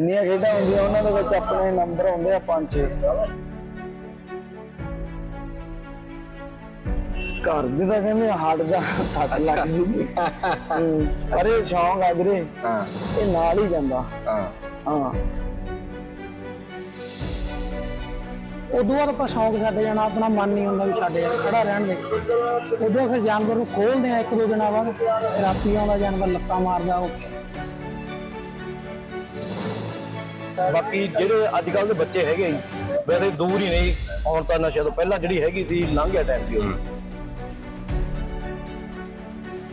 ਜਿੰਨੀਆਂ ਖੇਡਾਂ ਹੁੰਦੀਆਂ ਉਹਨਾਂ ਦੇ ਵਿੱਚ ਆਪਣੇ ਨੰਬਰ ਹੁੰਦੇ ਆ ਪੰਜ ਛੇ ਘਰ ਦੇ ਤਾਂ ਕਹਿੰਦੇ ਹੱਟ ਜਾ ਸੱਟ ਲੱਗ ਜੂਗੀ। ਪਰ ਇਹ ਸ਼ੌਂਕ ਆ ਵੀਰੇ। ਹਾਂ। ਇਹ ਨਾਲ ਹੀ ਜਾਂਦਾ। ਹਾਂ। ਹਾਂ। ਉਦੋਂ ਬਾਅਦ ਆਪਾਂ ਸ਼ੌਂਕ ਛੱਡ ਜਾਣਾ ਆਪਣਾ ਮਨ ਨਹੀਂ ਹੁੰਦਾ ਵੀ ਛੱਡ ਜਾਣਾ ਖੜਾ ਰਹਿਣ ਦੇ। ਉਦੋਂ ਫਿਰ ਜਾਨਵਰ ਨੂੰ ਖੋਲਦੇ ਆ ਇੱਕ ਦੋ ਦਿਨਾਂ ਬਾਅਦ ਰਾਤੀ ਆਉਂਦਾ ਜਾਨਵਰ ਲੱਤਾਂ ਮਾਰਦਾ ਉਹ। ਬਾਕੀ ਜਿਹੜੇ ਅੱਜ ਕੱਲ ਦੇ ਬੱਚੇ ਹੈਗੇ ਜੀ, ਵੈਸੇ ਦੂਰ ਹੀ ਨਹੀਂ ਹੁਣ ਤਾਂ ਨਸ਼ੇ ਤੋਂ ਪਹਿਲਾਂ ਜਿਹੜੀ ਹੈਗੀ ਸੀ ਲੰਘ ਗਿਆ ਟਾਈਮ ਦੀ ਉਹ।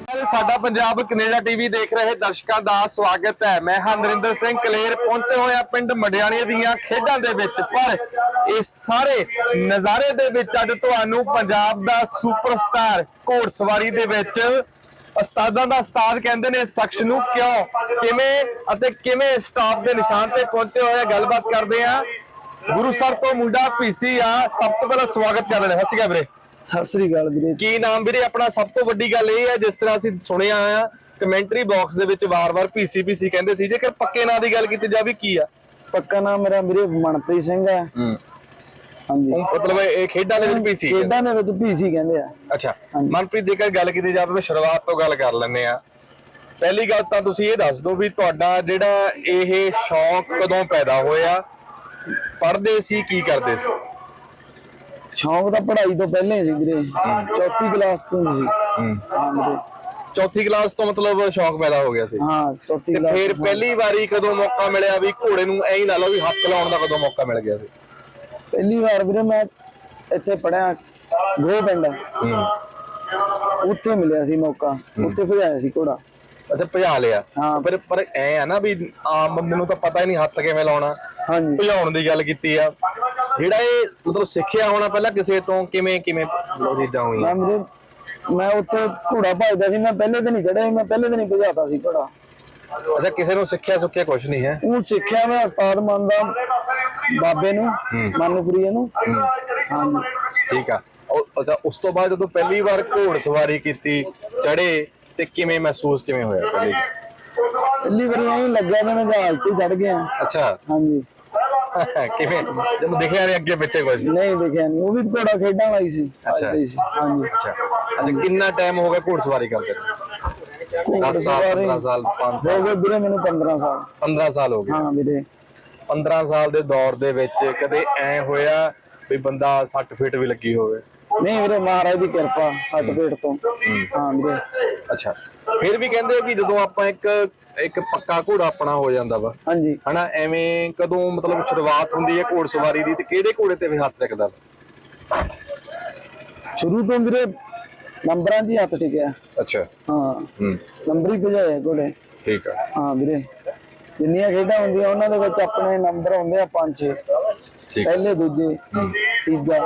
ਸਾਰੇ ਸਾਡਾ ਪੰਜਾਬ ਕੈਨੇਡਾ ਟੀਵੀ ਦੇਖ ਰਹੇ ਦਰਸ਼ਕਾਂ ਦਾ ਸਵਾਗਤ ਹੈ। ਮੈਂ ਹਾਂ ਨਰਿੰਦਰ ਸਿੰਘ ਕਲੇਰ, ਪਹੁੰਚੇ ਹੋਏ ਹਾਂ ਪਿੰਡ ਮਡਿਆਣੀ ਦੀਆਂ ਖੇਡਾਂ ਦੇ ਵਿੱਚ। ਪਰ ਇਹ ਸਾਰੇ ਨਜ਼ਾਰੇ ਦੇ ਵਿੱਚ ਅੱਜ ਤੁਹਾਨੂੰ ਪੰਜਾਬ ਦਾ ਸੁਪਰਸਟਾਰ ਘੋੜਸਵਾਰੀ ਦੇ ਵਿੱਚ ਉਸਤਾਦਾਂ ਦਾ ਉਸਤਾਦ ਕਹਿੰਦੇ ਨੇ ਸ਼ਖਸ ਨੂੰ ਕਿਉਂ? ਕਿਵੇਂ ਅਤੇ ਕਿਵੇਂ ਸਟਾਪ ਦੇ ਨਿਸ਼ਾਨ ਤੇ ਪਹੁੰਚੇ ਹੋਏ ਗੱਲਬਾਤ ਕਰਦੇ ਆ। ਗੁਰੂ ਸਰ ਤੋਂ ਮੁੰਡਾ ਪੀਸੀ ਆ। ਸਭ ਤੋਂ ਪਹਿਲਾਂ ਸਵਾਗਤ ਸਤਿ ਸ਼੍ਰੀ ਅਕਾਲ ਵੀਰੇ। ਸਤਿ ਸ੍ਰੀ ਅਕਾਲ ਵੀਰੇ। ਕੀ ਨਾਮ ਵੀਰੇ? ਆਪਣਾ ਸਭ ਤੋਂ ਵੱਡੀ ਗੱਲ ਇਹ ਹੈ ਜਿਸ ਤਰ੍ਹਾਂ ਅਸੀਂ ਸੁਣਿਆ ਆ ਕਮੈਂਟਰੀ ਬਾਕਸ ਦੇ ਵਿੱਚ ਵਾਰ-ਵਾਰ ਪੀਸੀ ਪੀਸੀ ਕਹਿੰਦੇ ਸੀ। ਜੇਕਰ ਪੱਕੇ ਨਾਂ ਦੀ ਗੱਲ ਕੀਤੀ ਜਾਵੇ ਕੀ ਆ? ਪੱਕਾ ਨਾਮ ਮੇਰਾ ਵੀਰੇ ਮਨਪ੍ਰੀਤ ਸਿੰਘ ਹੈ। ਹਾਂਜੀ। ਮਤਲਬ ਇਹ ਖੇਡਾਂ ਦੇ ਵਿੱਚ ਪੀਸੀ ਖੇਡਾਂ ਦੇ ਵਿੱਚ ਪੀਸੀ ਕਹਿੰਦੇ ਆ। ਅੱਛਾ। ਮਨਪ੍ਰੀਤ ਜੇਕਰ ਗੱਲ ਕੀਤੀ ਜਾਵੇ ਮੈਂ ਸ਼ੁਰੂਆਤ ਤੋਂ ਗੱਲ ਕਰ ਲੈਂਦੇ ਆ ਪਹਿਲੀ ਗੱਲ ਤਾਂ ਤੁਸੀਂ ਇਹ ਦੱਸ ਦਿਓ ਵੀ ਤੁਹਾਡਾ ਜਿਹੜਾ ਇਹ ਸ਼ੌਂਕ ਕਦੋਂ ਪੈਦਾ ਹੋਇਆ? ਪੜ੍ਹਦੇ ਸੀ ਕੀ ਕਰਦੇ ਸੀ? ਸ਼ੌਂਕ ਤਾਂ ਪੜ੍ਹਾਈ ਤੋਂ ਪਹਿਲੇ ਸੀ ਵੀਰੇ। ਚੌਥੀ ਕਲਾਸ ਤੋਂ ਸੀ। ਹਾਂ। ਵੀਰੇ। ਚੌਥੀ ਕਲਾਸ ਤੋਂ ਮਤਲਬ ਸ਼ੌਂਕ ਪੈਦਾ ਹੋ ਗਿਆ ਸੀ। ਹਾਂ ਚੌਥੀ ਕਲਾਸ ਫਿਰ। ਪਹਿਲੀ ਵਾਰੀ ਕਦੋਂ ਮੌਕਾ ਮਿਲਿਆ ਵੀ ਘੋੜੇ ਨੂੰ ਐਂ ਲਾ ਲਓ ਵੀ ਹੱਥ ਲਾਉਣ ਦਾ ਕਦੋਂ ਮੌਕਾ ਮਿਲ ਗਿਆ ਸੀ? ਪਹਿਲੀ ਵਾਰ ਵੀਰੇ ਮੈਂ ਇੱਥੇ ਪੜਿਆ ਗੋ ਪਿੰਡ ਹੂੰ। ਉੱਥੇ ਮਿਲਿਆ ਸੀ ਮੌਕਾ ਉੱਥੇ ਭਜਾਇਆ ਸੀ ਘੋੜਾ। ਅੱਛਾ ਭਜਾ ਲਿਆ। ਹਾਂ। ਪਰ ਪਰ ਐ ਆ ਨਾ ਵੀ ਆਮ ਬੰਦੇ ਨੂੰ ਤਾਂ ਪਤਾ ਹੀ ਨਹੀਂ ਹੱਥ ਕਿਵੇਂ ਲਾਉਣਾ। ਹਾਂਜੀ। ਭਜਾਉਣ ਦੀ ਗੱਲ ਕੀਤੀ ਆ। ਜਿਹੜਾ ਇਹ ਮਤਲਬ ਸਿੱਖਿਆ ਹੋਣਾ ਪਹਿਲਾਂ ਕਿਸੇ ਤੋਂ ਕਿਵੇਂ ਕਿਵੇਂ ਲੋ ਚੀਜ਼ਾਂ ਹੋਈਆਂ? ਮੈਂ ਵੀਰੇ ਮੈਂ ਉੱਥੇ ਘੋੜਾ ਭਜਦਾ ਸੀ ਮੈਂ ਪਹਿਲੇ ਦਿਨ ਹੀ ਚੜਿਆ ਸੀ ਮੈਂ ਪਹਿਲੇ ਦਿਨ ਹੀ ਭਜਾਤਾ ਸੀ ਘੋੜਾ। ਅੱਛਾ ਕਿਸੇ ਨੂੰ ਸਿੱਖਿਆ ਸੁੱਖਿਆ ਕੁਝ ਨਹੀਂ ਹੈ? ਉਹ ਸਿੱਖਿਆ ਮੈਂ ਉਸਤਾਦ ਮੰਨਦਾ ਬਾਬੇ ਨੂੰ ਮਾਨੂਪੁਰੀਏ ਨੂੰ। ਹਾਂਜੀ। ਠੀਕ ਆ। ਉਹ- ਅੱਛਾ ਉਸ ਤੋਂ ਬਾਅਦ ਜਦੋਂ ਪਹਿਲੀ ਵਾਰ ਘੋੜ ਸਵਾਰੀ ਕੀਤੀ ਚੜੇ ਤੇ ਕਿਵੇਂ ਮਹਿਸੂਸ ਕਿਵੇਂ ਹੋਇਆ ਪਹਿਲੀ ਪਹਿਲੀ ਵਾਰੀ ਐਂ ਲੱਗਿਆ ਜਿਵੇਂ ਜਹਾਜ਼ ਤੇ ਚੜ ਗਿਆ। ਅੱਛਾ। ਹਾਂਜੀ। ਕਿਵੇਂ? ਜਦੋਂ ਦਿਖਿਆ ਨਹੀਂ ਅੱਗੇ ਪਿੱਛੇ ਕੁਝ ਨਹੀਂ ਦੇਖਿਆ ਨਹੀਂ। ਉਹ ਵੀ ਘੋੜਾ ਖੇਡਾਂ ਵਾਲੀ ਸੀ। ਅੱਛਾ। ਹੀ ਸੀ ਹਾਂਜੀ। ਅੱਛਾ। ਅੱਛਾ ਕਿੰਨਾ ਟਾਈਮ ਹੋ ਗਿਆ ਘੋੜ ਸਵਾਰੀ ਕਰਦੇ ਨੂੰ? 10 ਸਾਲ 15 ਸਾਲ 5 ਹੋ ਸਾਲ? ਗਏ ਵੀਰੇ ਮੈਨੂੰ 15 ਸਾਲ। 15 ਸਾਲ ਹੋ ਗਏ। ਹਾਂ ਵੀਰੇ। 15 ਸਾਲ ਦੇ ਦੌਰ ਦੇ ਵਿੱਚ ਕਦੇ ਐ ਹੋਇਆ ਵੀ ਬੰਦਾ 60 ਫੀਟ ਵੀ ਲੱਗੀ ਹੋਵੇ? ਨਹੀਂ ਵੀਰੇ ਮਹਾਰਾਜ ਦੀ ਕਿਰਪਾ ਸੱਟ ਪੇਟ ਤੋਂ। ਹਾਂ। ਵੀਰੇ। ਅੱਛਾ। ਫਿਰ ਵੀ ਕਹਿੰਦੇ ਆ ਕਿ ਜਦੋਂ ਆਪਾਂ ਇੱਕ ਇੱਕ ਪੱਕਾ ਘੋੜਾ ਆਪਣਾ ਹੋ ਜਾਂਦਾ ਵਾ। ਹਾਂਜੀ। ਹਨਾ ਐਵੇਂ ਕਦੋਂ ਮਤਲਬ ਸ਼ੁਰੂਆਤ ਹੁੰਦੀ ਹੈ ਘੋੜਸਵਾਰੀ ਦੀ ਤੇ ਕਿਹੜੇ ਘੋੜੇ ਤੇ ਵੀ ਹੱਥ ਰੱਖਦਾ ਵਾ? ਸ਼ੁਰੂ ਤੋਂ ਵੀਰੇ ਨੰਬਰਾਂ ਹੀ ਹੱਥ ਟਿਕਿਆ। ਅੱਛਾ। ਹਾਂ। ਹੂੰ। ਨੰਬਰ ਹੀ ਭਜਾਇਆ ਘੋੜੇ। ਠੀਕ ਆ। ਹਾਂ ਵੀਰੇ। ਜਿੰਨੀਆਂ ਖੇਡਾਂ ਹੁੰਦੀਆਂ ਉਹਨਾਂ ਦੇ ਵਿੱਚ ਆਪਣੇ ਨੰਬਰ ਹੁੰਦੇ ਆ ਪੰਜ ਛੇ। ਠੀਕ। ਪਹਿਲੇ ਦੂਜੇ ਤੀਜਾ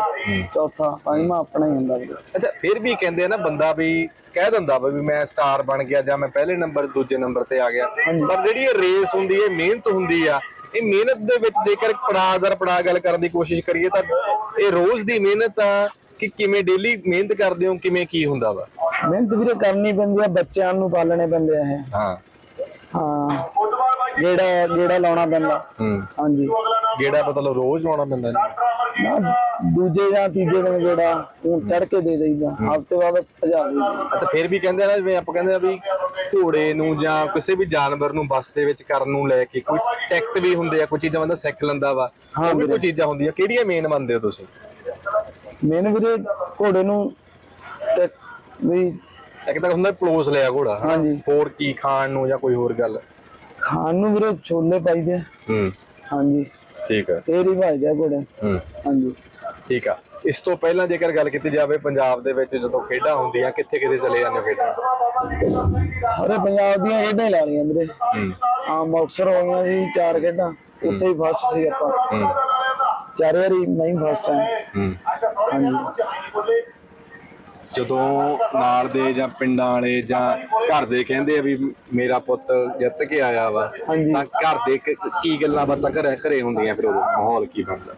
ਚੌਥਾ ਪੰਜਵਾਂ ਆਪਣਾ ਹੀ ਹੁੰਦਾ ਵੀਰੇ। ਅੱਛਾ ਫਿਰ ਵੀ ਕਹਿੰਦੇ ਆ ਨਾ ਬੰਦਾ ਵੀ ਕਹਿ ਦਿੰਦਾ ਵਾ ਵੀ ਮੈਂ ਸਟਾਰ ਬਣ ਗਿਆ ਜਾਂ ਮੈਂ ਪਹਿਲੇ ਨੰਬਰ ਦੂਜੇ ਨੰਬਰ ਤੇ ਆ ਗਿਆ। ਪਰ ਜਿਹੜੀ ਇਹ ਰੇਸ ਹੁੰਦੀ ਹੈ ਮਿਹਨਤ ਹੁੰਦੀ ਆ ਇਹ ਮਿਹਨਤ ਦੇ ਵਿੱਚ ਜੇਕਰ ਪੜਾਅ ਦਰ ਪੜਾਅ ਗੱਲ ਕਰਨ ਦੀ ਕੋਸ਼ਿਸ਼ ਕਰੀਏ ਤਾਂ ਇਹ ਰੋਜ਼ ਦੀ ਮਿਹਨਤ ਆ ਕਿ ਕਿਵੇਂ ਡੇਲੀ ਮਿਹਨਤ ਕਰਦੇ ਹੋ ਕਿਵੇਂ ਕੀ ਹੁੰਦਾ ਵਾ? ਮਿਹਨਤ ਵੀਰੇ ਕਰਨੀ ਪੈਂਦੀ ਆ ਬੱਚਿਆਂ ਨੂੰ ਪਾਲਣੇ ਪੈਂਦੇ ਆ ਇਹ। ਹਾਂ। ਹਾਂ। ਗੇੜਾ ਗੇੜਾ ਲਾਉਣਾ ਪੈਂਦਾ। ਹੂੰ। ਹਾਂਜੀ। ਜਿਹੜਾ ਮਤਲਬ ਰੋਜ਼ ਲਾਉਣਾ ਪੈਂਦਾ ਇਹਨੂੰ। ਨਾ ਦੂਜੇ ਜਾਂ ਤੀਜੇ ਦਿਨ ਗੇੜਾ ਉਹ ਚੜ ਕੇ ਦੇ ਦੇਈਦਾ। ਹਫ਼ਤੇ ਬਾਅਦ ਭਜਾ ਦੇਈਦਾ ਅੱਛਾ ਫਿਰ ਵੀ ਕਹਿੰਦੇ ਆ ਨਾ ਜਿਵੇਂ ਆਪਾਂ ਕਹਿੰਦੇ ਆ ਵੀ ਘੋੜੇ ਨੂੰ ਜਾਂ ਕਿਸੇ ਵੀ ਜਾਨਵਰ ਨੂੰ ਬਸ ਦੇ ਵਿੱਚ ਕਰਨ ਨੂੰ ਲੈ ਕੇ ਕੋਈ ਟੈਕਟ ਵੀ ਹੁੰਦੇ ਆ ਕੋਈ ਚੀਜ਼ਾਂ ਬੰਦਾ ਸਿੱਖ ਲੈਂਦਾ ਵਾ ਵੀ ਕੋਈ ਚੀਜ਼ਾਂ ਹੁੰਦੀਆਂ। ਕਿਹੜੀਆਂ ਮੇਨ ਮੰਨਦੇ ਹੋ ਤੁਸੀਂ? ਮੈਨ ਵੀਰੇ ਘੋੜੇ ਨੂੰ ਤੇ ਵੀ ਇੱਕ ਤਾਂ ਹੁੰਦਾ ਪਲੋਸ ਲਿਆ ਘੋੜਾ? ਹਾਂਜੀ। ਹੋਰ ਕੀ ਖਾਣ ਨੂੰ ਜਾਂ ਕੋਈ ਹੋਰ ਗੱਲ? ਖਾਣ ਨੂੰ ਵੀਰੇ ਛੋਲੇ ਪਾਈਦੇ ਆ। ਹੂੰ। ਹਾਂਜੀ। ਠੀਕ ਆ। ਹੀ ਭਜਦੇ ਆ ਘੋੜੇ ਹੂੰ। ਹਾਂਜੀ। ਠੀਕ ਆ। ਇਸ ਤੋਂ ਪਹਿਲਾਂ ਜੇਕਰ ਗੱਲ ਕੀਤੀ ਜਾਵੇ ਪੰਜਾਬ ਦੇ ਵਿੱਚ ਜਦੋਂ ਖੇਡਾਂ ਹੁੰਦੀਆਂ ਕਿੱਥੇ ਕਿੱਥੇ ਚਲੇ ਜਾਂਦੇ ਹੋ ਖੇਡਾਂ? ਸਾਰੇ ਪੰਜਾਬ ਦੀਆਂ ਖੇਡਾਂ ਹੀ ਲਾ ਲਈਆਂ ਵੀਰੇ। ਹੂੰ। ਹਾਂ ਬਾਕਸਰ ਹੋ ਗਈਆਂ ਸੀ ਚਾਰ ਖੇਡਾਂ। ਉੱਥੇ ਹੀ ਫਸਟ ਸੀ ਆਪਾਂ। ਹੂੰ। ਚਾਰ ਵਾਰੀ ਮੈਂ ਫਸਟ ਆ ਹੂੰ। ਹਾਂਜੀ। ਜਦੋਂ ਨਾਲ ਦੇ ਜਾਂ ਪਿੰਡਾਂ ਵਾਲੇ ਜਾਂ ਘਰ ਦੇ ਕਹਿੰਦੇ ਆ ਵੀ ਮੇਰਾ ਪੁੱਤ ਜਿੱਤ ਕੇ ਆਇਆ ਵਾ ਹਾਂਜੀ। ਤਾਂ ਘਰ ਦੇ ਕ- ਕੀ ਗੱਲਾਂ ਬਾਤਾਂ ਘਰੇ ਘਰੇ ਹੁੰਦੀਆਂ ਫਿਰ ਉਦੋਂ? ਮਾਹੌਲ ਕੀ ਬਣਦਾ?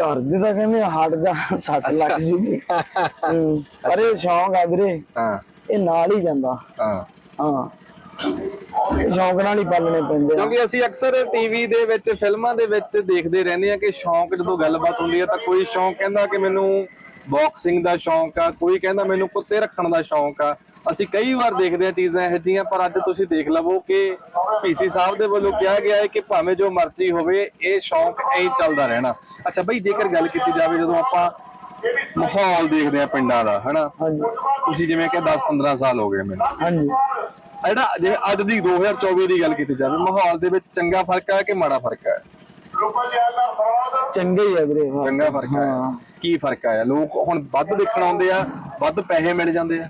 ਘਰ ਦੇ ਤਾਂ ਕਹਿੰਦੇ ਹਟ ਜਾ ਸੱਟ ਲੱਗ ਜੂਗੀ ਪਰ ਇਹ ਸ਼ੌਂਕ ਆ ਵੀਰੇ। ਹਾਂ। ਇਹ ਨਾਲ ਹੀ ਜਾਂਦਾ। ਹਾਂ। ਹਾਂ। ਸ਼ੌਂਕ ਨਾਲ ਹੀ ਪਾਲਣੇ ਪੈਂਦੇ ਆ। ਕਿਉਂਕਿ ਅਸੀਂ ਅਕਸਰ ਟੀਵੀ ਦੇ ਵਿੱਚ ਫਿਲਮਾਂ ਦੇ ਵਿੱਚ ਦੇਖਦੇ ਰਹਿੰਦੇ ਆ ਕਿ ਸ਼ੌਂਕ ਜਦੋਂ ਗੱਲਬਾਤ ਹੁੰਦੀ ਹੈ ਤਾਂ ਕੋਈ ਸ਼ੌਂਕ ਕਹਿੰਦਾ ਕਿ ਮੈਨੂੰ ਬਾਕਸਿੰਗ ਦਾ ਸ਼ੌਂਕ ਆ ਕੋਈ ਕਹਿੰਦਾ ਮੈਨੂੰ ਕੁੱਤੇ ਰੱਖਣ ਦਾ ਸ਼ੌਂਕ ਆ। ਅਸੀਂ ਕਈ ਵਾਰ ਦੇਖਦੇ ਆ ਚੀਜ਼ਾਂ ਇਹੋ ਜਿਹੀਆਂ ਪਰ ਅੱਜ ਤੁਸੀਂ ਦੇਖ ਲਵੋ ਕਿ ਪੀਸੀ ਸਾਹਿਬ ਦੇ ਵੱਲੋਂ ਕਿਹਾ ਗਿਆ ਹੈ ਕਿ ਭਾਵੇਂ ਜੋ ਮਰਜ਼ੀ ਹੋਵੇ ਇਹ ਸ਼ੌਂਕ ਐਂ ਚੱਲਦਾ ਰਹਿਣਾ। ਅੱਛਾ ਬਈ ਜੇਕਰ ਗੱਲ ਕੀਤੀ ਜਾਵੇ ਜਦੋਂ ਆਪਾਂ ਮਾਹੌਲ ਦੇਖਦੇ ਆ ਪਿੰਡਾਂ ਦਾ ਹਨਾ? ਹਾਂਜੀ। ਤੁਸੀਂ ਜਿਵੇਂ ਕਿ 10 15 ਸਾਲ ਹੋ ਗਏ ਮੈਨੂੰ। ਹਾਂਜੀ। ਜਿਹੜਾ ਜਿਵੇਂ ਅੱਜ ਦੀ 2024 ਦੀ ਗੱਲ ਕੀਤੀ ਜਾਵੇ ਮਾਹੌਲ ਦੇ ਵਿੱਚ ਚੰਗਾ ਫ਼ਰਕ ਹੈ ਕਿ ਮਾੜਾ ਫ਼ਰਕ ਹੈ ਚੰਗੇ ਹੀ ਆ ਵੀਰੇ ਹਾਂ। ਚੰਗਾ ਫ਼ਰਕ ਹਾਂ। ਕੀ ਫ਼ਰਕ ਆਇਆ? ਲੋਕ ਹੁਣ ਵੱਧ ਦੇਖਣ ਆਉਂਦੇ ਆ ਵੱਧ ਪੈਸੇ ਮਿਲ ਜਾਂਦੇ ਆ।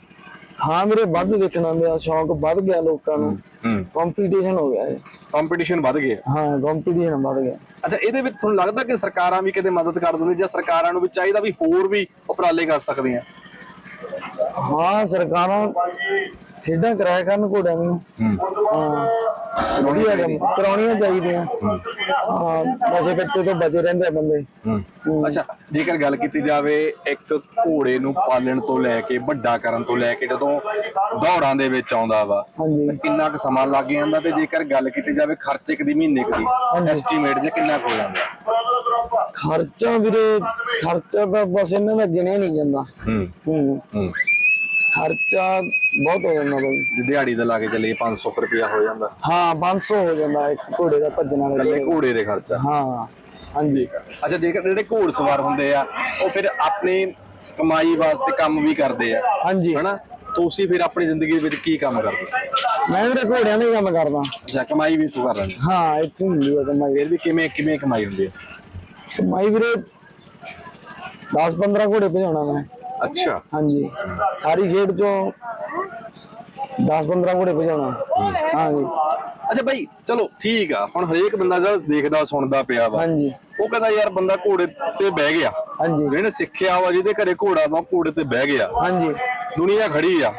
ਹਾਂ ਵੀਰੇ ਵੱਧ ਦੇਖਣ ਆਉਂਦੇ ਆ ਸ਼ੌਂਕ ਵੱਧ ਗਿਆ ਲੋਕਾਂ ਨੂੰ। ਹੂੰ ਕੰਪੀਟੀਸ਼ਨ ਹੋ ਗਿਆ ਇਹ। ਕੰਪੀਟੀਸ਼ਨ ਵੱਧ ਗਿਆ। ਹਾਂ ਕੰਪੀਟੀਸ਼ਨ ਵੱਧ ਗਿਆ। ਅੱਛਾ ਇਹਦੇ ਵਿੱਚ ਤੁਹਾਨੂੰ ਲੱਗਦਾ ਕਿ ਸਰਕਾਰਾਂ ਵੀ ਕਿਤੇ ਮਦਦ ਕਰ ਦਿੰਦੀ ਜਾਂ ਸਰਕਾਰਾਂ ਨੂੰ ਵੀ ਚਾਹੀਦਾ ਵੀ ਹੋਰ ਵੀ ਉਪਰਾਲੇ ਕਰ ਸਕਦੀਆਂ? ਹਾਂ ਸਰਕਾਰਾਂ ਖੇਡਾਂ ਕਰਾਇਆ ਕਰਨ ਘੋੜਿਆਂ ਨੂੰ। ਹਾਂ। ਵਧੀਆ ਕੰਮ ਕਰਾਉਣੀਆਂ ਚਾਹੀਦੀਆਂ। ਹਾਂ ਨਸ਼ੇ ਪੱਤੇ ਤੋਂ ਬਚੇ ਰਹਿੰਦੇ ਆ ਬੰਦੇ। ਅੱਛਾ ਜੇਕਰ ਗੱਲ ਕੀਤੀ ਜਾਵੇ ਇੱਕ ਘੋੜੇ ਨੂੰ ਪਾਲਣ ਤੋਂ ਲੈ ਕੇ ਵੱਡਾ ਕਰਨ ਤੋਂ ਲੈ ਕੇ ਜਦੋਂ ਦੌੜਾਂ ਦੇ ਵਿੱਚ ਆਉਂਦਾ ਵਾ ਹਾਂਜੀ। ਕਿੰਨਾ ਕੁ ਸਮਾਂ ਲੱਗ ਜਾਂਦਾ? ਤੇ ਜੇਕਰ ਗੱਲ ਕੀਤੀ ਜਾਵੇ ਖਰਚੇ ਦੀ ਮਹੀਨੇ ਕੁ ਦੀ ਐਸਟੀਮੇਟ ਜੇ ਕਿੰਨਾ ਕੁ ਹੋ ਜਾਂਦਾ? ਖਰਚਾ ਵੀਰੇ ਖਰਚਾ ਤਾਂ ਬਸ ਇਹਨਾਂ ਦਾ ਗਿਣਿਆ ਨਹੀਂ ਜਾਂਦਾ। ਹੂੰ। ਹੂੰ। ਹੂੰ। ਖਰਚਾ ਬਹੁਤ ਹੋ ਜਾਂਦਾ ਬਈ। ਜੇ ਦਿਹਾੜੀ ਦਾ ਲਾ ਕੇ ਚੱਲੇ 500 ਰੁਪਇਆ ਹੋ ਜਾਂਦਾ। ਹਾਂ 500 ਹੋ ਜਾਂਦਾ ਇੱਕ ਘੋੜੇ ਦਾ ਭੱਜਣ ਵਾਲੇ। ਇਕੱਲੇ। ਘੋੜੇ ਦੇ ਖਰਚਾ। ਹਾਂ ਹਾਂਜੀ। ਅੱਛਾ ਜੇਕਰ ਜਿਹੜੇ ਘੋੜ ਸਵਾਰ ਹੁੰਦੇ ਆ ਉਹ ਫਿਰ ਆਪਣੀ ਕਮਾਈ ਵਾਸਤੇ ਕੰਮ ਵੀ ਕਰਦੇ ਆ। ਹਾਂਜੀ। ਹਨਾ? ਤੁਸੀਂ ਫਿਰ ਆਪਣੀ ਜ਼ਿੰਦਗੀ ਵਿੱਚ ਕੀ ਕੰਮ ਕਰਦੇ? ਮੈਂ ਵੀਰੇ ਘੋੜਿਆਂ ਦਾ ਹੀ ਕੰਮ ਕਰਦਾ। ਅੱਛਾ ਕਮਾਈ ਵੀ ਇੱਥੋਂ ਕਰ ਰਹੇ ਹੋ ਇੱਥੇ ਹੁੰਦੀ ਹੈ ਕਮਾਈ। ਫਿਰ ਵੀ ਕਿਵੇਂ ਕਿਵੇਂ ਕਮਾਈ ਹੁੰਦੀ ਹੈ ਕਮਾਈ ਵੀਰੇ 10 15 ਘੋੜੇ ਭਜਾਉਣਾ ਮੈਂ। ਅੱਛਾ। ਹਾਂਜੀ। ਸਾਰੀ ਖੇਡ ਚੋਂ 10 15 ਘੋੜੇ ਭਜਾਉਣਾ। ਹਾਂਜੀ। ਅੱਛਾ ਭਾਈ ਚਲੋ ਠੀਕ ਆ। ਹੁਣ ਹਰੇਕ ਬੰਦਾ ਜਿਹੜਾ ਦੇਖਦਾ ਸੁਣਦਾ ਪਿਆ ਵਾ। ਹਾਂਜੀ। ਉਹ ਕਹਿੰਦਾ ਯਾਰ ਬੰਦਾ ਘੋੜੇ ਤੇ ਬਹਿ ਗਿਆ। ਹਾਂਜੀ। ਜਿਹਨੇ ਸਿੱਖਿਆ ਵਾ ਜਿਹਦੇ ਘਰੇ ਘੋੜਾ ਵਾ ਘੋੜੇ ਤੇ ਬਹਿ ਗਿਆ। ਹਾਂਜੀ। ਦੁਨੀਆ ਖੜੀ ਆ।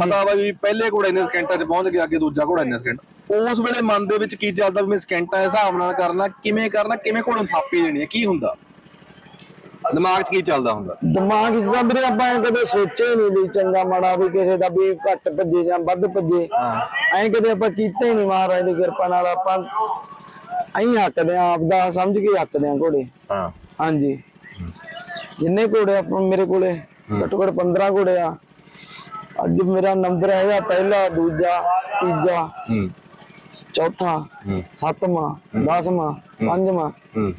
ਪਤਾ ਵਾ ਵੀ ਪਹਿਲੇ ਘੋੜਾ ਇੰਨੇ ਸਕਿੰਟਾਂ 'ਚ ਪਹੁੰਚ ਗਿਆ ਅੱਗੇ ਦੂਜਾ ਘੋੜਾ ਇੰਨੇ ਸਕਿੰਟ। ਉਸ ਵੇਲੇ ਮਨ ਦੇ ਵਿੱਚ ਕੀ ਚੱਲਦਾ ਵੀ ਮੈਂ ਸਕਿੰਟਾਂ ਦੇ ਹਿਸਾਬ ਨਾਲ ਕਰਨਾ ਕਿਵੇਂ ਕਰਨਾ ਕਿਵੇਂ ਘੋੜੇ ਨੂੰ ਥਾਪੀ ਦੇਣੀ ਹੈ ਕੀ ਹੁੰਦਾ? ਦਿਮਾਗ 'ਚ ਕੀ ਚੱਲਦਾ ਹੁੰਦਾ? ਦਿਮਾਗ ਇਸ ਦਾ ਵੀਰੇ ਆਪਾਂ ਐਂ ਕਦੇ ਸੋਚਿਆ ਹੀ ਨਹੀਂ ਵੀ ਚੰਗਾ ਮਾੜਾ ਵੀ ਕਿਸੇ ਦਾ ਵੀ ਘੱਟ ਭੱਜੇ ਜਾਂ ਵੱਧ ਭੱਜੇ। ਐਂ ਕਦੇ ਆਪਾਂ ਕੀਤਾ ਹੀ ਨਹੀਂ ਮਹਾਰਾਜ ਦੀ ਕਿਰਪਾ ਨਾਲ ਆਪਾਂ ਐਂ ਹੱਕਦੇ ਆ ਆਪਦਾ ਸਮਝ ਕੇ ਹੱਕਦੇ ਆ ਘੋੜੇ। ਹਾਂ। ਹਾਂਜੀ। ਜਿੰਨੇ ਘੋੜੇ ਆਪਾਂ ਮੇਰੇ ਕੋਲੇ ਘੱਟੋ ਘੱਟ 15 ਘੋੜੇ ਆ। ਅੱਜ ਮੇਰਾ ਨੰਬਰ ਹੈਗਾ ਪਹਿਲਾ ਦੂਜਾ ਤੀਜਾ ਹੂੰ। ਚੌਥਾ ਹੂੰ। ਸੱਤਵਾਂ ਦਸਵਾਂ ਪੰਜਵਾਂ। ਹੂੰ।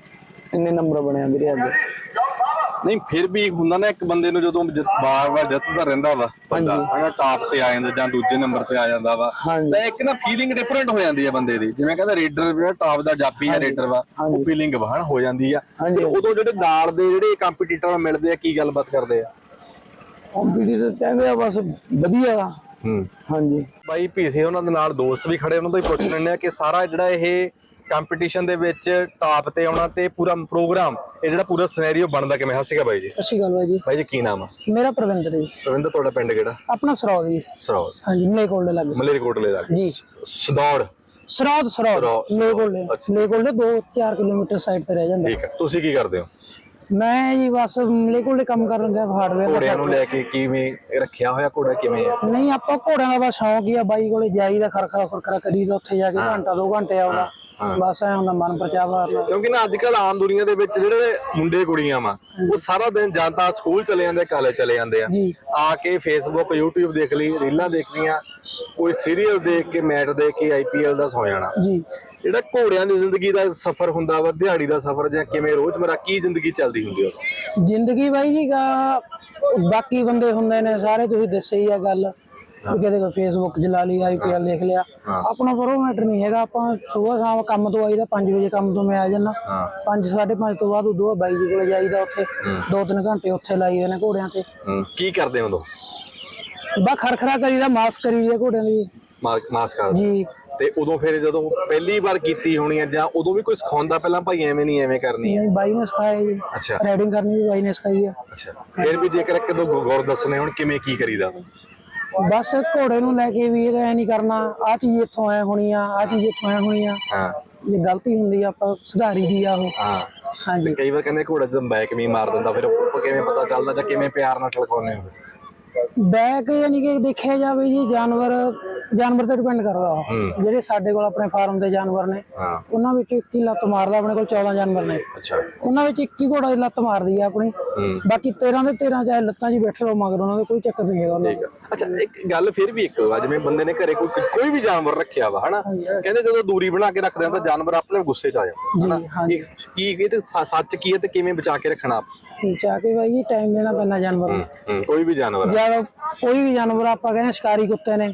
ਇੰਨੇ ਨੰਬਰ ਬਣਿਆ ਵੀਰੇ ਅੱਜ। ਨਹੀਂ ਫਿਰ ਵੀ ਹੁੰਦਾ ਨਾ ਇੱਕ ਬੰਦੇ ਨੂੰ ਜਦੋਂ ਵਾਰ ਜਿੱਤਦਾ ਰਹਿੰਦਾ ਵਾ ਬੰਦਾ। ਹਨਾ ਟਾਪ ਤੇ ਆ ਜਾਂਦਾ ਜਾਂ ਦੂਜੇ ਨੰਬਰ ਤੇ ਆ ਜਾਂਦਾ ਵਾ। ਤਾਂ ਇੱਕ ਨਾ ਫੀਲਿੰਗ ਡਿਫਰੈਂਟ ਹੋ ਜਾਂਦੀ ਹੈ ਬੰਦੇ ਦੀ। ਜਿਵੇਂ ਕਹਿੰਦਾ ਰੇਡਰ ਜਿਹੜਾ ਟਾਪ ਦਾ ਜਾਪੀ ਹੈ ਰੇਡਰ ਵਾ ਉਹ। ਫੀਲਿੰਗ ਵਹਣ ਹੋ ਜਾਂਦੀ ਆ। ਤੇ ਉਦੋਂ ਜਿਹੜੇ ਨਾਲ ਦੇ ਜਿਹੜੇ ਕੰਪੀਟੀਟਰ ਮਿਲਦੇ ਆ ਕੀ ਗੱਲਬਾਤ ਕਰਦੇ ਆ? ਕੰਪੀਟੀਟਰ ਕਹਿੰਦੇ ਆ ਬਸ ਵਧੀਆ। ਹੂੰ। ਹਾਂਜੀ। ਬਾਈ ਪੀਸੀ ਉਹਨਾਂ ਦੇ ਨਾਲ ਦੋਸਤ ਵੀ ਖੜੇ ਉਹਨਾਂ ਤੋਂ ਹੀ ਪੁੱਛ ਲੈਂਦੇ ਆ ਕਿ ਸਾਰਾ ਜਿਹੜਾ ਇਹ ਕੰਪੀਟੀਸ਼ਨ ਦੇ ਵਿੱਚ ਟਾਪ ਤੇ ਆਉਣਾ ਤੇ ਪੂਰਾ ਪ੍ਰੋਗਰਾਮ ਇਹ ਜਿਹੜਾ ਪੂਰਾ ਸਿਨੈਰੀਓ ਬਣਦਾ ਕਿਵੇਂ? ਹੱਸਿਆ ਬਾਈ ਜੀ। ਅੱਛੀ ਗੱਲ ਹੈ ਜੀ। ਬਾਈ ਜੀ ਕੀ ਨਾਮ ਆ? ਮੇਰਾ ਪ੍ਰਵਿੰਦਰ ਜੀ। ਰਵਿੰਦਰ ਤੁਹਾਡਾ ਪਿੰਡ ਕਿਹੜਾ? ਆਪਣਾ ਸਰੌਦ ਜੀ। ਸਰੌਦ। ਹਾਂਜੀ ਮਲੇਕੋਲ ਦੇ ਲੱਗੇ ਮਲੇਰਕੋਟਲੇ ਦਾ ਜੀ। ਸਦੌੜ। ਸਰੌਦ ਸਰੌਦ। ਮਲੇਕੋਲ ਦੇ 2-4 ਕਿਲੋਮੀਟਰ ਸਾਈਡ ਤੇ ਰਹਿ ਜਾਂਦਾ। ਠੀਕ ਹੈ। ਤੁਸੀਂ ਕੀ ਕਰਦੇ ਹੋ? ਮੈਂ ਜੀ ਬਸ ਮਲੇਕੋਲ ਦੇ ਕੰਮ ਕਰਨ ਦਾ ਹਾਰਡਵੇਅਰ ਦਾ ਘੋੜਿਆਂ ਨੂੰ ਲੈ ਕੇ ਕਿਵੇਂ ਰੱਖਿਆ ਹੋਇਆ ਘੋੜਾ ਕਿਵੇਂ ਆ ਨਹੀਂ ਆਪਾਂ ਘੋੜਿਆਂ ਦਾ ਬਸ ਸ਼ੌਂਕ ਹੀ ਆ ਬਾਈ ਕੋਲੇ ਜਾਈਦਾ ਖਰਖਰਾ ਖੁਰਖਰਾ ਕਰੀਦਾ ਉੱਥੇ ਜਾ ਕੇ ਘੰਟਾ ਦੋ ਘੰਟੇ ਆਉਂਦਾ ਬਸ ਐ ਹੁੰਦਾ ਮਨ ਪਰਚਾਵਾ ਕਿਉਂਕਿ ਨਾ ਅੱਜ ਕੱਲ ਆਮ ਦੁਨੀਆ ਦੇ ਵਿੱਚ ਜਿਹੜੇ ਮੁੰਡੇ ਕੁੜੀਆਂ ਵਾ ਉਹ ਸਾਰਾ ਦਿਨ ਜਾਂ ਤਾਂ ਸਕੂਲ ਚਲੇ ਜਾਂਦੇ ਕਾਲਜ ਚਲੇ ਜਾਂਦੇ ਆ। ਜੀ। ਆ ਕੇ ਫੇਸਬੁੱਕ YouTube ਦੇਖ ਲਈ ਰੀਲਾਂ ਦੇਖ ਲੀਆਂ ਕੋਈ ਸੀਰੀਅਲ ਦੇਖ ਕੇ ਮੈਚ ਦੇਖ ਕੇ ਆਈਪੀਐਲ ਦਾ ਸੌ ਜਾਣਾ। ਜੀ। ਜਿਹੜਾ ਘੋੜਿਆਂ ਦੀ ਜ਼ਿੰਦਗੀ ਦਾ ਸਫ਼ਰ ਹੁੰਦਾ ਵਾ ਦਿਹਾੜੀ ਦਾ ਸਫ਼ਰ ਜਾਂ ਕਿਵੇਂ ਰੋਜ਼ਮਰਾ ਕੀ ਜ਼ਿੰਦਗੀ ਚੱਲਦੀ ਹੁੰਦੀ ਉਹ ਜ਼ਿੰਦਗੀ ਬਾਈ ਜੀ ਗਾ ਬਾਕੀ ਬੰਦੇ ਹੁੰਦੇ ਨੇ ਸਾਰੇ ਤੁਸੀਂ ਦੱਸੇ ਹੀ ਆ ਗੱਲ। ਵੀ ਕਿਤੇ ਕੋਈ ਫੇਸਬੁੱਕ ਚਲਾ ਲਈ ਆਈਪੀਐਲ ਦੇਖ ਲਿਆ। ਆਪਣਾ ਪਰ ਉਹ ਮੈਟਰ ਨਹੀਂ ਹੈਗਾ ਆਪਾਂ ਸਵੇਰ ਸ਼ਾਮ ਕੰਮ ਤੋਂ ਆਈਦਾ 5 ਵਜੇ ਕੰਮ ਤੋਂ ਮੈਂ ਆ ਜਾਣਾ ਹਾਂ। 5 5:30 ਤੋਂ ਬਾਅਦ ਉਦੋਂ ਬਾਈ ਜੀ ਕੋਲੇ ਜਾਈਦਾ ਉੱਥੇ। ਦੋ ਤਿੰਨ ਘੰਟੇ ਉੱਥੇ ਲਾਈਦੇ ਨੇ ਘੋੜਿਆਂ ਤੇ। ਕੀ ਕਰਦੇ ਹੋ ਉਦੋਂ? ਬਾ ਖਰਖਰਾ ਕਰੀਦਾ ਮਾਸ ਕਰੀਦਾ ਘੋੜਿਆਂ ਦੀ। ਮਾਸ ਕਰਦੇ ਜੀ। ਤੇ ਉਦੋਂ ਫਿਰ ਜਦੋਂ ਪਹਿਲੀ ਵਾਰ ਕੀਤੀ ਹੋਣੀ ਆ ਜਾਂ ਉਦੋਂ ਵੀ ਕੋਈ ਸਿਖਾਉਂਦਾ ਪਹਿਲਾਂ ਭਾਈ ਐਵੇਂ ਨਹੀਂ ਐਵੇਂ ਕਰਨੀ ਹੈ ਬਾਈ ਨੇ ਸਿਖਾਇਆ ਜੀ। ਅੱਛਾ। ਰਾਈਡਿੰਗ ਕਰਨੀ ਵੀ ਬਾਈ ਨੇ ਸਿਖਾਈ ਆ। ਅੱਛਾ। ਫਿਰ ਵੀ ਜੇਕਰ ਇੱਕ ਦੋ ਗੁਰ ਦੱਸਣੇ ਹੁਣ ਕਿਵੇਂ ਕੀ ਕਰੀਦਾ? ਬਸ ਘੋੜੇ ਨੂੰ ਲੈ ਕੇ ਵੀ ਇਹ ਨਹੀਂ ਕਰਨਾ ਆ ਚੀਜ਼ ਇੱਥੋਂ ਐ ਹੋਣੀ ਆ ਆ ਚੀਜ਼ ਇੱਥੋਂ ਐ ਹੋਣੀ ਆ। ਹਾਂ। ਜੇ ਗਲਤੀ ਹੁੰਦੀ ਆ ਆਪਾਂ ਸੁਧਾਰੀ ਦੀ ਆ ਉਹ। ਹਾਂ। ਹਾਂਜੀ। ਕਈ ਵਾਰ ਕਹਿੰਦੇ ਘੋੜਾ ਜਦੋਂ ਬੈਕ ਵੀ ਮਾਰ ਦਿੰਦਾ ਫਿਰ ਉਹ ਕਿਵੇਂ ਪਤਾ ਚੱਲਦਾ ਜਾਂ ਕਿਵੇਂ ਪਿਆਰ ਨਾਲ ਟਲਕਾਉਂਦੇ ਹੋ ਬੈਕ ਯਾਨੀ ਕਿ ਦੇਖਿਆ ਜਾਵੇ ਜੀ ਜਾਨਵਰ ਜਾਨਵਰ ਤੇ ਡਿਪੈਂਡ ਕਰਦਾ ਉਹ। ਜਿਹੜੇ ਸਾਡੇ ਕੋਲ ਆਪਣੇ ਫਾਰਮ ਦੇ ਜਾਨਵਰ ਨੇ ਹਾਂ। ਉਹਨਾਂ ਵਿੱਚ ਇੱਕ ਹੀ ਲੱਤ ਮਾਰਦਾ ਆਪਣੇ ਕੋਲ 14 ਜਾਨਵਰ ਨੇ। ਅੱਛਾ। ਉਹਨਾਂ ਵਿੱਚ ਇੱਕ ਹੀ ਘੋੜਾ ਦੀ ਲੱਤ ਮਾਰਦੀ ਆ ਆਪਣੀ। ਬਾਕੀ 13 ਦੇ 13 ਚਾਹੇ ਲੱਤਾਂ 'ਚ ਹੀ ਬੈਠੇ ਰਹੋ ਮਗਰ ਉਹਨਾਂ ਦੇ ਕੋਈ ਚੱਕਰ ਨਹੀਂ ਹੈਗਾ। ਉਹਨਾਂ ਦਾ। ਅੱਛਾ ਇੱਕ ਗੱਲ ਫਿਰ ਵੀ ਇੱਕ ਵਾ ਜਿਵੇਂ ਬੰਦੇ ਨੇ ਘਰੇ ਕੋਈ ਕੋਈ ਵੀ ਜਾਨਵਰ ਰੱਖਿਆ ਵਾ ਹਨਾ? ਕਹਿੰਦੇ ਜਦੋਂ ਦੂਰੀ ਬਣਾ ਕੇ ਰੱਖਦੇ ਆ ਤਾਂ ਜਾਨਵਰ ਆਪਣੇ ਆਪ ਗੁੱਸੇ 'ਚ ਆ ਜਾਂਦਾ ਜੀ ਹਾਂਜੀ। ਕੀ ਕੀ ਇਹ ਤੇ ਸ- ਸੱਚ ਕੀ ਹੈ ਤੇ ਕਿਵੇਂ ਬਚਾ ਕੇ ਰੱਖਣਾ? ਚਾ ਕੇ ਬਾਈ ਜੀ ਟਾਈਮ ਦੇਣਾ ਪੈਂਦਾ ਜਾਨਵਰ ਨੂੰ। ਹੂੰ, ਕੋਈ ਵੀ ਜਾਨਵਰ ਜਦ ਕੋਈ ਵੀ ਜਾਨਵਰ ਆਪਾਂ ਕਹਿੰਦੇ ਸ਼ਿਕਾਰੀ ਕੁੱਤੇ ਨੇ।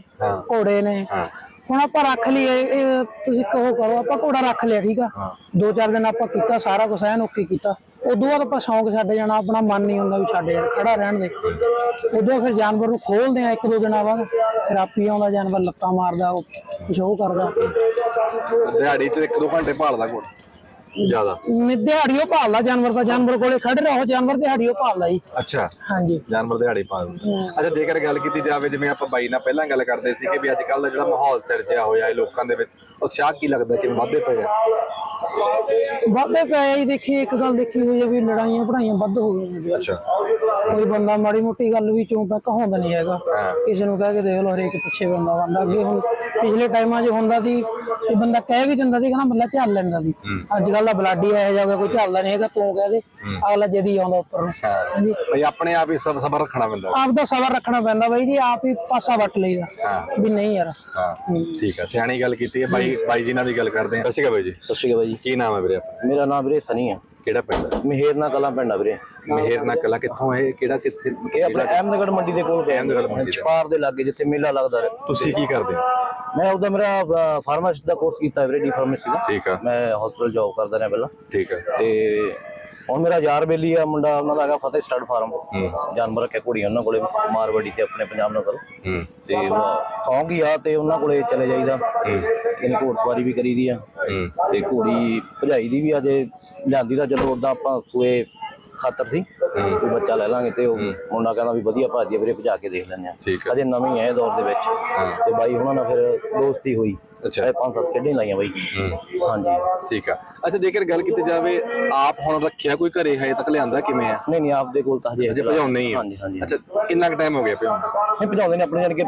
ਘੋੜੇ ਨੇ। ਹਾਂ। ਹੁਣ ਆਪਾਂ ਰੱਖ ਲਈਏ ਤੁਸੀਂ ਕਹੋ ਕਰੋ ਆਪਾਂ ਘੋੜਾ ਰੱਖ ਲਿਆ ਠੀਕ ਆ? ਦੋ ਚਾਰ ਦਿਨ ਆਪਾਂ ਕੀਤਾ ਸਾਰਾ ਕੁਝ ਐਨ ਓਕੇ ਕੀਤਾ। ਉਦੋਂ ਬਾਅਦ ਆਪਾਂ ਸ਼ੌਂਕ ਛੱਡ ਜਾਣਾ ਆਪਣਾ ਮਨ ਨਹੀਂ ਹੁੰਦਾ ਵੀ ਛੱਡ ਯਾਰ ਖੜਾ ਰਹਿਣ ਦੇ। ਉਦੋਂ ਫਿਰ ਜਾਨਵਰ ਨੂੰ ਖੋਲਦੇ ਆ ਇੱਕ ਦੋ ਦਿਨਾਂ ਬਾਅਦ ਫਿਰ ਆਪੀ ਆਉਂਦਾ ਜਾਨਵਰ ਲੱਤਾਂ ਮਾਰਦਾ ਉਹ ਕੁਛ ਉਹ ਕਰਦਾ। ਦਿਹਾੜੀ 'ਚ ਇੱਕ ਦੋ ਘੰਟੇ ਭਾਲਦਾ ਕੋਲ ਜ਼ਿਆਦਾ? ਨਿ- ਦਿਹਾੜੀ ਉਹ ਭਾਲਦਾ ਜਾਨਵਰ ਦਾ ਜਾਨਵਰ ਕੋਲੇ ਖੜੇ ਰਹੋ ਜਾਨਵਰ ਦਿਹਾੜੀ ਉਹ ਭਾਲਦਾ ਜੀ। ਅੱਛਾ। ਹਾਂਜੀ। ਜਾਨਵਰ ਦਿਹਾੜੀ ਪਾ ਦਿੰਦੇ। ਅੱਛਾ ਜੇਕਰ ਗੱਲ ਕੀਤੀ ਜਾਵੇ ਜਿਵੇਂ ਆਪਾਂ ਬਾਈ ਨਾਲ ਪਹਿਲਾਂ ਗੱਲ ਕਰਦੇ ਸੀ ਕਿ ਵੀ ਅੱਜ ਕੱਲ ਦਾ ਜਿਹੜਾ ਮਾਹੌਲ ਸਿਰਜਿਆ ਹੋਇਆ ਹੈ ਲੋਕਾਂ ਦੇ ਵਿੱਚ ਉਤਸ਼ਾਹ ਕੀ ਲੱਗਦਾ ਕਿ ਵਾਧੇ ਪਏ ਆ? ਵਾਧੇ ਪਏ ਜੀ ਦੇਖੀ ਇੱਕ ਗੱਲ ਦੇਖੀ ਹੋਈ ਹੈ ਵੀ ਲੜਾਈਆਂ ਪੜਾਈਆਂ ਵੱਧ ਹੋ ਗਈਆਂ ਜੀ। ਅੱਛਾ। ਕੋਈ ਬੰਦਾ ਮਾੜੀ ਮੋਟੀ ਗੱਲ ਵੀ ਚੋਂ ਪੈ ਕਹਾਉਂਦਾ ਨਹੀਂ ਹੈਗਾ। ਕਿਸੇ ਨੂੰ ਕਹਿ ਕੇ ਦੇਖ ਲਓ ਹਰੇਕ ਪਿੱਛੇ ਬੰਦਾ ਬੰਦਾ। ਅੱਗੇ ਹੁਣ ਪਿਛਲੇ ਟਾਈਮਾਂ 'ਚ ਹੁੰਦਾ ਸੀ ਕਿ ਬੰਦਾ ਕਹਿ ਵੀ ਦਿੰਦਾ ਸੀ ਕਿ ਨਾ ਬੰਦਾ ਝੱਲ ਲੈਂਦਾ ਸੀ। ਅੱਜ ਕੱਲ ਦਾ ਬਲਾਡੀ ਇਹੋ ਜਿਹਾ ਕੋਈ ਝੱਲਦਾ ਨਹੀਂ ਹੈਗਾ ਤੂੰ ਕਹਿ ਦੇ ਅਗਲਾ ਜਦੀ ਆਉਂਦਾ ਉੱਪਰ ਨੂੰ। ਹਾਂਜੀ। ਬਈ ਆਪਣੇ ਆਪ ਹੀ ਸਬਰ ਰੱਖਣਾ ਪੈਂਦਾ। ਆਪ ਦਾ ਸਬਰ ਰੱਖਣਾ ਪੈਂਦਾ ਬਾਈ ਜੀ ਆਪ ਹੀ ਪਾਸਾ ਵੱਟ ਲਈਦਾ ਵੀ ਨਹੀਂ ਯਾਰ। ਹਾਂ। ਠੀਕ ਹੈ ਸਿਆਣੀ ਗੱਲ ਕੀਤੀ ਹੈ ਬਾਈ। ਬਾਈ ਜੀ ਨਾਲ ਵੀ ਗੱਲ ਕਰਦੇ ਹਾਂ। ਸਤਿ ਸ਼੍ਰੀ ਅਕਾਲ ਬਾਈ ਜੀ। ਸਤਿ ਸ਼੍ਰੀ ਅਕਾਲ ਜੀ। ਕੀ ਨਾਮ ਹੈ ਵੀਰੇ ਆਪਣਾ? ਮੇਰਾ ਨਾਮ ਵੀਰੇ ਸਨੀ ਆ ਕਿਹੜਾ ਪਿੰਡ ਹੈ? ਮਹਿਰਨਾ ਕਲਾਂ ਪਿੰਡ ਆ ਵੀਰੇ। ਮਿਹਰਨਾ ਕਲਾ ਕਿੱਥੋਂ ਹੈ? ਕਿਹੜਾ ਕਿੱਥੇ? ਇਹ ਆਪਣੇ ਅਹਿਮਦਗੜ੍ਹ ਮੰਡੀ ਦੇ ਕੋਲ ਅਹਿਮਦਗੜ੍ਹ ਮੰਡੀ ਦੇ। ਛਪਾਰ ਦੇ ਲਾਗੇ ਜਿੱਥੇ ਮੇਲਾ ਲੱਗਦਾ ਰਹੇ। ਤੁਸੀਂ ਕੀ ਕਰਦੇ ਹੋ? ਮੈਂ ਉਹਦਾ ਮੇਰਾ ਫਾਰਮਾਸਿਸਟ ਦਾ ਕੋਰਸ ਕੀਤਾ ਵੀਰੇ ਡੀ ਫਾਰਮੇਸੀ ਦਾ। ਠੀਕ ਆ। ਮੈਂ ਹਸਪੀਟਲ ਜੌਬ ਕਰਦਾ ਰਿਹਾ ਪਹਿਲਾਂ। ਠੀਕ ਹੈ ਤੇ ਹੁਣ ਮੇਰਾ ਯਾਰ ਬੇਲੀ ਆ ਮੁੰਡਾ ਉਹਨਾਂ ਦਾ ਹੈਗਾ ਫਤਿਹ ਸਟੱਡ ਫਾਰਮ। ਜਾਨਵਰ ਰੱਖਿਆ ਕੁੜੀਆਂ ਉਹਨਾਂ ਕੋਲੇ ਮਾਰਵਾੜੀ ਤੇ ਆਪਣੇ ਪੰਜਾਬ ਹੂੰ। ਤੇ ਸੌਂਗ ਹੀ ਆ ਤੇ ਉਹਨਾਂ ਕੋਲੇ ਚਲੇ ਜਾਈਦਾ। ਇਹਨੇ ਘੋੜਸਵਾਰੀ ਵੀ ਕਰੀਦੀ ਆ। ਤੇ ਘੋੜੀ ਭਜਾਈ ਦੀ ਵੀ ਅਜੇ ਲਿਆਂਦੀ ਤਾਂ ਚਲੋ ਉਦਾਂ ਆਪਾਂ ਸੂਏ ਖਾਤਰ ਸੀ ਕੋਈ ਬੱਚਾ ਲੈ ਲਾਂਗੇ ਤੇ ਉਹ ਮੁੰਡਾ ਕਹਿੰਦਾ ਵੀ ਵਧੀਆ ਭਾਜੀ ਵੀਰੇ ਭਜਾ ਕੇ ਦੇਖ ਲੈਂਦੇ ਆ। ਅਜੇ ਨਵੀਂ ਹੈ ਦੌਰ ਦੇ ਵਿੱਚ। ਤੇ ਬਾਈ ਉਹਨਾਂ ਨਾਲ ਫਿਰ ਦੋਸਤੀ ਹੋਈ। ਅੱਛਾ। ਇਹ ਪੰਜ ਸੱਤ ਖੇਡਾਂ ਹੀ ਲਾਈਆਂ ਬਾਈ। ਹਾਂਜੀ। ਠੀਕ ਆ। ਅੱਛਾ ਜੇਕਰ ਗੱਲ ਕੀਤੀ ਜਾਵੇ ਆਪ ਹੁਣ ਰੱਖਿਆ ਕੋਈ ਘਰੇ ਹਜੇ ਤੱਕ ਲਿਆਂਦਾ ਕਿਵੇਂ ਆ? ਨਹੀਂ ਨਹੀਂ ਆਪਦੇ ਕੋਲ ਤਾਂ ਹਜੇ ਅਜੇ ਭਜਾਉਣੇ ਹੀ ਆ। ਹਾਂਜੀ ਹਾਂਜੀ। ਅੱਛਾ ਕਿੰਨਾ ਕੁ ਟਾਈਮ ਹੋ ਗਿਆ ਭਜਾਉਣ ਨਹੀਂ ਭਜਾਉਂਦੇ ਨੇ ਆਪਣੇ ਜਾਨ ਕਿ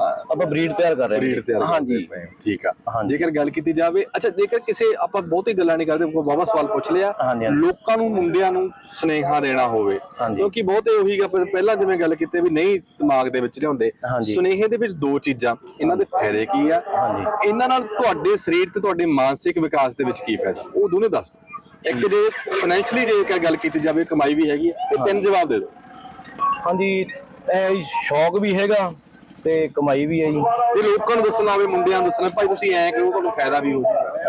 ਆਪਾਂ ਬਰੀਡ ਤਿਆਰ ਕਰ ਰਹੇ ਬਰੀਡ ਤਿਆਰ ਹਾਂਜੀ। ਠੀਕ ਆ। ਹਾਂਜੀ। ਜੇਕਰ ਗੱਲ ਕੀਤੀ ਜਾਵੇ ਅੱਛਾ ਜੇਕਰ ਕਿਸੇ ਆਪਾਂ ਬਹੁਤੀ ਗੱਲਾਂ ਨਹੀਂ ਕਰਦੇ ਕੋਈ ਬਾਬਾ ਸਵਾਲ ਪੁੱਛ ਲਿਆ ਹਾਂਜੀ, ਹਾਂਜੀ। ਲੋਕਾਂ ਨੂੰ ਮੁੰਡਿਆਂ ਨੂੰ ਸਨੇਹਾ ਦੇਣਾ ਹੋਵੇ ਹਾਂਜੀ। ਕਿਉਂਕਿ ਬਹੁਤੇ ਉਹੀ ਗਾ, ਪਰ ਪਹਿਲਾਂ ਜਿਵੇਂ ਗੱਲ ਕੀਤੀ ਵੀ ਨਹੀਂ ਦਿਮਾਗ ਦੇ ਵਿੱਚ ਲਿਆਉਂਦੇ ਹਾਂਜੀ। ਸੁਨੇਹੇ ਦੇ ਵਿੱਚ ਦੋ ਚੀਜ਼ਾਂ ਇਹਨਾਂ ਦੇ ਫਾਇਦੇ ਕੀ ਆ? ਹਾਂਜੀ। ਇਹਨਾਂ ਨਾਲ ਤੁਹਾਡੇ ਸਰੀਰ ਤੇ ਤੁਹਾਡੇ ਮਾਨਸਿਕ ਵਿਕਾਸ ਦੇ ਵਿੱਚ ਕੀ ਫਾਇਦਾ? ਉਹ ਦੋਨੇ ਦੱਸ ਦਿਓ। ਇੱਕ ਜੇ ਫਾਈਨੈਂਸ਼ਲੀ ਜੇ ਕ- ਗੱਲ ਕੀਤੀ ਜਾਵੇ ਕਮਾਈ ਵੀ ਹੈਗੀ ਹੈ ਇਹ ਤਿੰਨ ਜਵਾਬ ਦੇ ਦਿਓ। ਹਾਂਜੀ ਇਹ ਸ਼ੌਕ ਵੀ ਹੈਗਾ ਤੇ ਕਮਾਈ ਵੀ ਹੈ ਜੀ। ਜੇ ਲੋਕਾਂ ਨੂੰ ਦੱਸਣਾ ਹੋਵੇ ਮੁੰਡਿਆਂ ਨੂੰ ਦੱਸਣਾ ਭਾਈ ਤੁਸੀਂ ਐਂ ਕਰੋ ਤੁਹਾਨੂੰ ਫਾਇਦਾ ਵੀ ਹੋ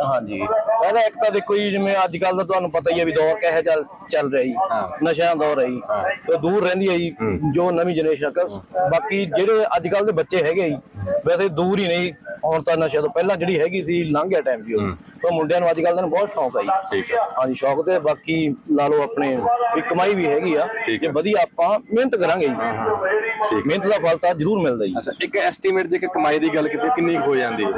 ਹਾਂਜੀ। ਇਹਦਾ ਇੱਕ ਤਾਂ ਦੇਖੋ ਜੀ ਜਿਵੇਂ ਅੱਜ ਕੱਲ ਦਾ ਤੁਹਾਨੂੰ ਪਤਾ ਹੀ ਹੈ ਵੀ ਦੌਰ ਕਿਹੋ ਚੱਲ ਚੱਲ ਰਿਹਾ ਜੀ। ਹਾਂ। ਨਸ਼ਿਆਂ ਦਾ ਦੌਰ ਹੈ ਜੀ। ਤੇ ਦੂਰ ਰਹਿੰਦੀ ਹੈ ਜੀ ਜੋ ਨਵੀਂ ਜਨਰੇਸ਼ਨ ਬਾਕੀ ਜਿਹੜੇ ਅੱਜ ਕੱਲ ਦੇ ਬੱਚੇ ਹੈਗੇ ਜੀ ਵੈਸੇ ਦੂਰ ਹੀ ਨਹੀਂ ਹੁਣ ਤਾਂ ਨਸ਼ਿਆਂ ਤੋਂ ਪਹਿਲਾਂ ਜਿਹੜੀ ਹੈਗੀ ਸੀ ਲੰਘਿਆ ਟਾਈਮ ਜੀ ਉਹ। ਤਾਂ ਮੁੰਡਿਆਂ ਨੂੰ ਅੱਜ ਕੱਲ ਦਾ ਬਹੁਤ ਸ਼ੌਕ ਜੀ। ਠੀਕ ਹੈ ਹਾਂਜੀ ਸ਼ੌਕ ਤੇ ਬਾਕੀ ਲਾ ਲਓ ਆਪਣੇ ਵੀ ਕਮਾਈ ਵੀ ਹੈਗੀ ਆ। ਠੀਕ ਜੇ। ਵਧੀਆ ਆਪਾਂ ਮਿਹਨਤ ਕਰਾਂਗੇ ਜੀ। ਮਿਹਨਤ ਦਾ ਫਲ ਤਾਂ ਜ਼ਰੂਰ ਮਿਲਦਾ ਜੀ। ਅੱਛਾ ਇੱਕ ਐਸਟੀਮੇਟ ਜੇ ਕਿ ਕਮਾਈ ਦੀ ਗੱਲ ਕੀਤੀ ਕਿੰਨੀ ਕੁ ਹੋ ਜਾਂਦੀ ਹੈ?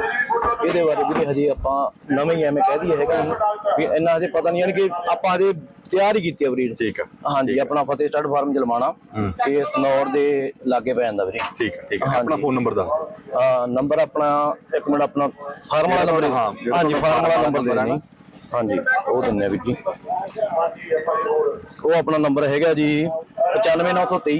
ਇਹਦੇ ਬਾਰੇ ਵੀ ਹਜੇ ਆਪਾਂ ਨਵੇਂ ਹੀ ਐਵੇਂ ਕਹਿ ਦਈਏ ਹੈਗਾ ਜੀ। ਵੀ ਇੰਨਾ ਹਜੇ ਪਤਾ ਨਹੀਂ ਯਾਨੀ ਕਿ ਆਪਾਂ ਹਜੇ ਤਿਆਰ ਹੀ ਕੀਤੀ ਆ ਬਰੀਡ। ਠੀਕ ਹੈ ਹਾਂਜੀ ਆਪਣਾ ਫਤਿਹ ਸਟੱਡ ਫਾਰਮ ਜਲਮਾਣਾ ਇਹ ਸਨੌਰ ਦੇ ਲਾਗੇ ਪੈ ਜਾਂਦਾ ਵੀਰੇ। ਠੀਕ ਹੈ ਠੀਕ ਹੈ ਆਪਣਾ। ਫੋਨ ਨੰਬਰ ਆ ਨੰਬਰ ਆਪਣਾ ਇੱਕ ਮਿੰਟ ਆਪਣਾ ਫਾਰਮ ਵਾਲਾ ਨੰਬਰ ਹਾਂਜੀ ਫਾਰਮ ਵਾਲਾ ਨੰਬਰ ਦੇ ਨਾ। ਹਾਂਜੀ ਉਹ ਦਿੰਨੇ ਆ ਵੀਰ ਜੀ। ਉਹ ਆਪਣਾ ਨੰਬਰ ਹੈਗਾ ਜੀ 95923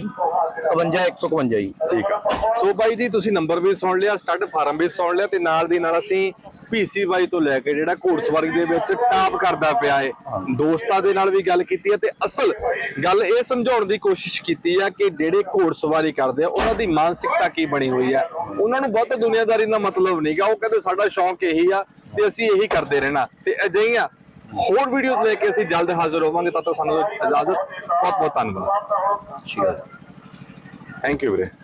51151 ਜੀ। ਠੀਕ ਆ। ਸੋ ਬਾਈ ਜੀ ਤੁਸੀਂ ਨੰਬਰ ਵੀ ਸੁਣ ਲਿਆ ਸਟੱਡ ਫਾਰਮ ਵੀ ਸੁਣ ਲਿਆ ਤੇ ਨਾਲ ਦੀ ਨਾਲ ਅਸੀਂ ਪੀਸੀ ਬਾਈ ਤੋਂ ਲੈ ਕੇ ਜਿਹੜਾ ਘੋੜਸਵਾਰੀ ਦੇ ਵਿੱਚ ਟਾਪ ਕਰਦਾ ਪਿਆ ਏ। ਦੋਸਤਾਂ ਦੇ ਨਾਲ ਵੀ ਗੱਲ ਕੀਤੀ ਹੈ ਤੇ ਅਸਲ ਗੱਲ ਇਹ ਸਮਝਾਉਣ ਦੀ ਕੋਸ਼ਿਸ਼ ਕੀਤੀ ਆ ਕਿ ਜਿਹੜੇ ਘੋੜਸਵਾਰੀ ਕਰਦੇ ਆ ਉਹਨਾਂ ਦੀ ਮਾਨਸਿਕਤਾ ਕੀ ਬਣੀ ਹੋਈ ਆ ਉਹਨਾਂ ਨੂੰ ਬਹੁਤ ਦੁਨੀਆਦਾਰੀ ਨਾਲ ਮਤਲਬ ਨਹੀਂਗਾ ਉਹ ਕਹਿੰਦੇ ਸਾਡਾ ਸ਼ੌਂਕ ਇਹੀ ਆ ਤੇ ਅਸੀਂ ਇਹੀ ਕਰਦੇ ਰਹਿਣਾ। ਤੇ ਅਜਿਹੀਆਂ ਹੋਰ ਵੀਡੀਓਜ਼ ਲੈ ਕੇ ਅਸੀਂ ਜਲਦ ਹਾਜ਼ਰ ਹੋਵਾਂਗੇ। ਤਦ ਤੱਕ ਸਾਨੂੰ ਇਜਾਜ਼ਤ। ਬਹੁਤ ਬਹੁਤ ਧੰਨਵਾਦ। ਠੀਕ ਹੈ। ਥੈਂਕ ਯੂ ਵੀਰੇ।